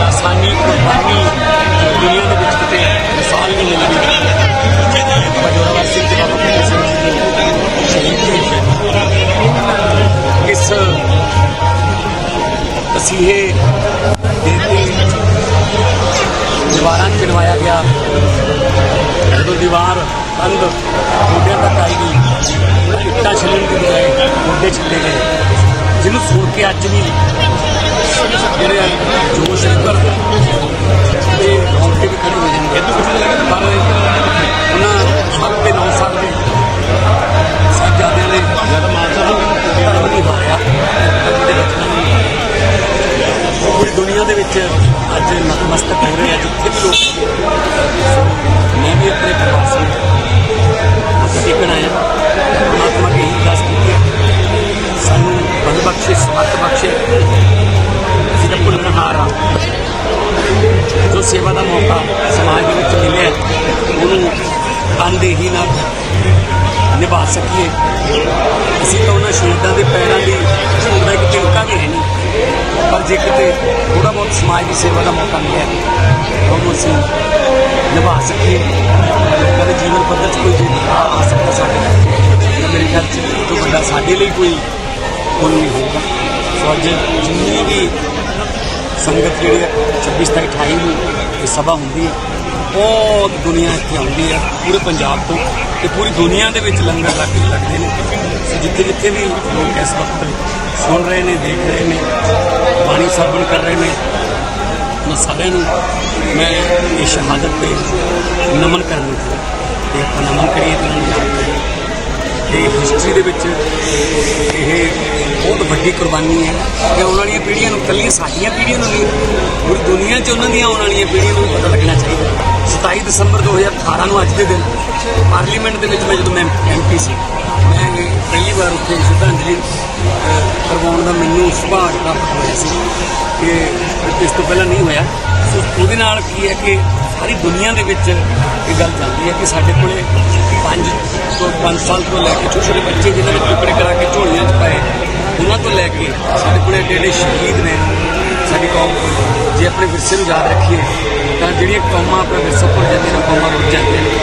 ਆਸਾਨੀ ਕੁਰਬਾਨੀ ਦੁਨੀਆ ਦੇ ਵਿੱਚ ਕਿਤੇ ਮਿਸਾਲ ਨਹੀਂ ਮਿਲਦੀ ਬਜੋਰਵਰ ਸਿੰਘ ਜੀ ਬਾਬਾ ਫਤਿਹ ਸਿੰਘ ਜੀ ਦੀ ਸ਼ਹੀਦ ਹੋਈ ਇਸ ਤਸੀਹੇ ਦੇ ਕੇ ਦੀਵਾਰਾਂ ਨੂੰ ਬਣਵਾਇਆ ਗਿਆ ਜਦੋਂ ਦੀਵਾਰ ਕੰਧ ਗੋਡਿਆਂ ਤੱਕ ਆਈ ਗਈ ਇੱਟਾਂ ਛਿਲਣ ਦੀ ਬਜਾਏ ਗੋਡੇ ਛਿੱਲੇ ਗਏ ਜਿਹਨੂੰ ਸੁਣ ਕੇ ਅੱਜ ਵੀ ਜਿਹੜੇ ਆ ਜੋਸ਼ ਨਿਕਲ ਤੇ ਰੌਂਗਟੇ ਵੀ ਖੜੇ ਹੋ ਜਾਂਦੇ ਆ। ਪਰ ਉਹਨਾਂ ਹਰ ਦੇ ਨੌ ਸਾਲ ਦੇ ਸਾਹਿਬਜ਼ਾਦਿਆਂ ਨੇ ਜਦ ਮਾਤਾ ਨੂੰ ਧਰਮ ਨਹੀਂ ਜਿਹਦੇ ਵਿੱਚ ਉਹਨਾਂ ਪੂਰੀ ਦੁਨੀਆ ਦੇ ਵਿੱਚ ਅੱਜ ਨਤਮਸਤਕ ਹੋ ਰਹੇ ਆ ਜਿੱਥੇ ਵੀ ਲੋਕ ਮੈਂ ਵੀ ਆਪਣੇ ਪਰਿਵਾਰ ਸਮੇਤ ਮੱਥਾ ਟੇਕਣ ਆਇਆ ਪਰਮਾਤਮਾ ਦੀ ਇਹੀ ਅਰਦਾਸ ਕੀਤੀ ਸਾਨੂੰ ਬਲ ਬਖਸ਼ਿਸ਼ ਸੇਵਾ ਦਾ ਮੌਕਾ ਸਮਾਜ ਦੇ ਵਿੱਚ ਮਿਲਿਆ ਉਹਨੂੰ ਅਨਦੇਹੀ ਨਾਲ ਨਿਭਾ ਸਕੀਏ। ਅਸੀਂ ਤਾਂ ਉਹਨਾਂ ਸ਼ਹੀਦਾਂ ਦੇ ਪੈਰਾਂ ਦੀ ਝੂਠ ਇੱਕ ਤਿਲਕਾ ਵੀ ਹੈ ਨਹੀਂ। ਪਰ ਜੇ ਕਿਤੇ ਥੋੜਾ ਬਹੁਤ ਸਮਾਜ ਦੀ ਸੇਵਾ ਦਾ ਮੌਕਾ ਮਿਲਿਆ ਤਾਂ ਉਹਨੂੰ ਅਸੀਂ ਨਿਭਾ ਸਕੀਏ। ਲੋਕਾਂ ਦੇ ਜੀਵਨ ਪੱਧਰ 'ਚ ਕੋਈ ਜੇ ਆ ਸਕਦਾ ਸਾਡੇ ਮੇਰੇ ਖਿਆਲ 'ਚ ਤੋਂ ਵੱਡਾ ਸਾਡੇ ਲਈ ਕੋਈ ਕੋਈ ਨਹੀਂ ਹੋਊਗਾ। ਸੋ ਅੱਜ ਜਿੰਨੀ ਵੀ ਸੰਗਤ ਜਿਹੜੀ ਹੈ 26 ਤੱਕ 28 ਨੂੰ ਇਹ ਸਭਾ ਹੁੰਦੀ ਹੈ। ਬਹੁਤ ਦੁਨੀਆ ਇੱਥੇ ਆਉਂਦੀ ਹੈ, ਪੂਰੇ ਪੰਜਾਬ ਤੋਂ ਤੇ ਪੂਰੀ ਦੁਨੀਆ ਦੇ ਵਿੱਚ ਲੰਗਰ ਲੱਗ ਲੱਗਦੇ ਨੇ। ਸੋ ਜਿੱਥੇ ਜਿੱਥੇ ਵੀ ਲੋਕ ਇਸ ਵਕਤ ਸੁਣ ਰਹੇ ਨੇ, ਦੇਖ ਰਹੇ ਨੇ, ਬਾਣੀ ਸਰਵਣ ਕਰ ਰਹੇ ਨੇ, ਉਹਨਾਂ ਸਾਰਿਆਂ ਨੂੰ ਮੈਂ ਇਹ ਸ਼ਹਾਦਤ ਤੇ ਨਮਨ ਕਰਨ ਤੇ ਆਪਾਂ ਨਮਨ ਕਰੀਏ ਤੇ ਹਿਸਟਰੀ ਦੇ ਵਿੱਚ ਇਹ ਬਹੁਤ ਵੱਡੀ ਕੁਰਬਾਨੀ ਹੈ ਕਿ ਆਉਣ ਵਾਲੀਆਂ ਪੀੜ੍ਹੀਆਂ ਨੂੰ ਕੱਲੀਆਂ ਸਾਡੀਆਂ ਪੀੜ੍ਹੀਆਂ ਨੂੰ ਨਹੀਂ ਪੂਰੀ ਦੁਨੀਆ 'ਚ ਉਹਨਾਂ ਦੀਆਂ ਆਉਣ ਵਾਲੀਆਂ ਪੀੜ੍ਹੀਆਂ ਨੂੰ ਵੀ ਪਤਾ ਲੱਗਣਾ ਚਾਹੀਦਾ। 27 ਦਸੰਬਰ 2018 ਨੂੰ ਅੱਜ ਦੇ ਦਿਨ ਪਾਰਲੀਮੈਂਟ ਦੇ ਵਿੱਚ ਮੈਂ ਜਦੋਂ ਮੈਂ ਐਮਪੀ ਸੀ, ਮੈਂ ਪਹਿਲੀ ਵਾਰ ਉੱਥੇ ਸ਼ਰਧਾਂਜਲੀ ਕਰਵਾਉਣ ਦਾ ਮੈਨੂੰ ਸੁਭਾਗ ਪ੍ਰਾਪਤ ਹੋਇਆ ਸੀ ਕਿ ਇਸ ਤੋਂ ਪਹਿਲਾਂ ਨਹੀਂ ਹੋਇਆ। ਸੋ ਉਹਦੇ ਨਾਲ ਕੀ ਹੈ ਕਿ ਸਾਰੀ ਦੁਨੀਆ ਦੇ ਵਿੱਚ ਇਹ ਗੱਲ ਚੱਲਦੀ ਹੈ ਕਿ ਸਾਡੇ ਕੋਲੇ ਪੰਜ 5 ਸਾਲ ਤੋਂ ਲੈ ਕੇ ਛੋਟੇ ਛੋਟੇ ਬੱਚੇ ਜਿਨ੍ਹਾਂ ਨੇ ਟੁਕੜੇ ਕਰਾ ਕੇ ਝੋਲੀਆਂ 'ਚ ਪਾਏ, ਉਹਨਾਂ ਤੋਂ ਲੈ ਕੇ ਸਾਡੇ ਕੋਲੇ ਏਡੇ ਏਡੇ ਸ਼ਹੀਦ ਨੇ, ਸਾਡੀ ਕੌਮ ਜੇ ਆਪਣੇ ਵਿਰਸੇ ਨੂੰ ਯਾਦ ਰੱਖੀਏ, ਤਾਂ ਜਿਹੜੀਆਂ ਕੌਮਾਂ ਆਪਣਾ ਵਿਰਸਾ ਭੁੱਲ ਜਾਂਦੀਆਂ ਨੇ ਕੌਮਾਂ ਰੁੱਝ ਜਾਂਦੀਆਂ ਨੇ।